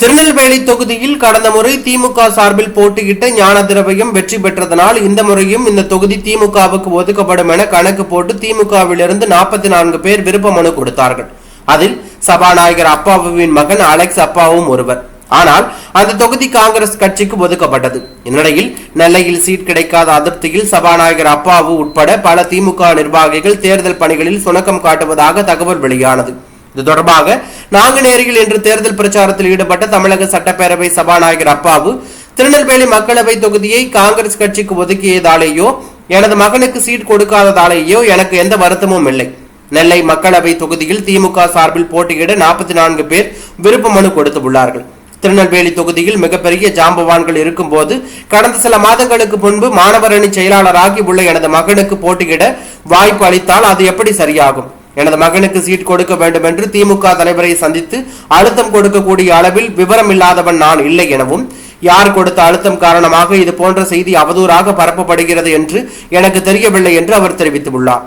திருநெல்வேலி தொகுதியில் கடந்த முறை திமுக சார்பில் போட்டியிட்ட ஞான திரவியம் வெற்றி பெற்றதனால் இந்த முறையும் இந்த தொகுதி திமுகவுக்கு ஒதுக்கப்படும் என கணக்கு போட்டு திமுகவிலிருந்து நாற்பத்தி நான்கு பேர் விருப்ப மனு கொடுத்தார்கள். அதில் சபாநாயகர் அப்பாவுவின் மகன் அலெக்ஸ் அப்பாவும் ஒருவர். ஆனால் அந்த தொகுதி காங்கிரஸ் கட்சிக்கு ஒதுக்கப்பட்டது. இந்நிலையில் நெல்லையில் சீட் கிடைக்காத அதிருப்தியில் சபாநாயகர் அப்பாவு உட்பட பல திமுக நிர்வாகிகள் தேர்தல் பணிகளில் சுணக்கம் காட்டுவதாக தகவல் வெளியானது. இது தொடர்பாக நாங்குநேரியில் இன்று தேர்தல் பிரச்சாரத்தில் ஈடுபட்ட தமிழக சட்டப்பேரவை சபாநாயகர் அப்பாவு திருநெல்வேலி மக்களவை தொகுதியை காங்கிரஸ் கட்சிக்கு ஒதுக்கியதாலேயோ எனது மகனுக்கு சீட் கொடுக்காததாலேயோ எனக்கு எந்த வருத்தமும் இல்லை. நெல்லை மக்களவை தொகுதியில் திமுக சார்பில் போட்டியிட நாற்பத்தி நான்கு பேர் விருப்ப மனு கொடுத்துள்ளார்கள் திருநெல்வேலி தொகுதியில் மிகப்பெரிய ஜாம்பவான்கள் இருக்கும்போது கடந்த சில மாதங்களுக்கு முன்பு மாணவர் அணி செயலாளராகி உள்ள எனது மகனுக்கு போட்டியிட வாய்ப்பு அளித்தால் அது எப்படி சரியாகும்? எனது மகனுக்கு சீட் கொடுக்க வேண்டும் என்று திமுக தலைவரை சந்தித்து அழுத்தம் கொடுக்கக்கூடிய அளவில் விவரம் இல்லாதவன் நான் இல்லை எனவும் யார் கொடுத்த அழுத்தம் காரணமாக இது போன்ற செய்தி அவதூறாக பரப்பப்படுகிறது என்று எனக்கு தெரியவில்லை என்று அவர் தெரிவித்துள்ளார்.